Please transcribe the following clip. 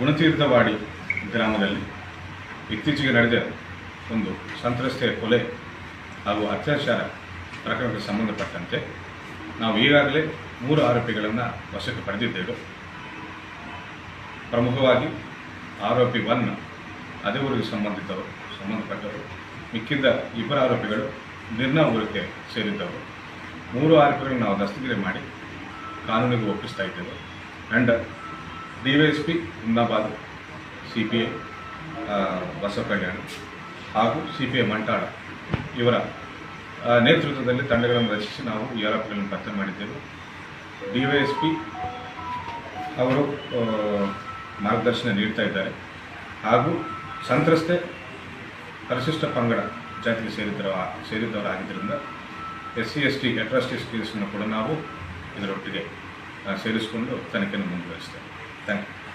ಗುಣತೀರ್ಥವಾಡಿ ಗ್ರಾಮದಲ್ಲಿ ಇತ್ತೀಚೆಗೆ ನಡೆದ ಒಂದು ಸಂತ್ರಸ್ತೆಯ ಕೊಲೆ ಹಾಗೂ ಅತ್ಯಾಚಾರ ಪ್ರಕರಣಕ್ಕೆ ಸಂಬಂಧಪಟ್ಟಂತೆ ನಾವು ಈಗಾಗಲೇ ಮೂರು ಆರೋಪಿಗಳನ್ನು ವಶಕ್ಕೆ ಪಡೆದಿದ್ದೇವೆ. ಪ್ರಮುಖವಾಗಿ ಆರೋಪಿ ಒನ್, ಅದೇ ಊರಿಗೆ ಸಂಬಂಧಿತವರು ಸಂಬಂಧಪಟ್ಟವರು ಮಿಕ್ಕಿದ್ದ ಇಬ್ಬರು ಆರೋಪಿಗಳು ನಿರ್ನಾ ಊರಿಗೆ ಸೇರಿದ್ದವರು. ಮೂರು ಆರೋಪಿಗಳನ್ನು ನಾವು ದಸ್ತಗಿರಿ ಮಾಡಿ ಕಾನೂನಿಗೆ ಒಪ್ಪಿಸ್ತಾ ಇದ್ದೇವೆ. And D Y S P Humnabad C P I Basava Kalyana ಹಾಗೂ ಸಿ ಪಿ ಐ ಮಂಟಾಳ ಇವರ ನೇತೃತ್ವದಲ್ಲಿ ತಂಡಗಳನ್ನು ರಚಿಸಿ ನಾವು ಈ ಆರೋಪಿಗಳನ್ನು ಪತ್ತೆ ಮಾಡಿದ್ದೇವೆ. ಡಿ ಅವರು ಮಾರ್ಗದರ್ಶನ ನೀಡ್ತಾ ಇದ್ದಾರೆ. ಹಾಗೂ ಸಂತ್ರಸ್ತೆ ಪರಿಶಿಷ್ಟ ಪಂಗಡ ಜಾತಿಗೆ ಸೇರಿದ್ದರ ಸೇರಿದ್ದವರಾಗಿದ್ದರಿಂದ S C S T atrocity ಕೇಸನ್ನು ಕೂಡ ನಾವು ಇದರೊಟ್ಟಿಗೆ ಸೇರಿಸಿಕೊಂಡು ತನಿಖೆಯನ್ನು ಮುಂದುವರಿಸ್ತೇವೆ. Thank you.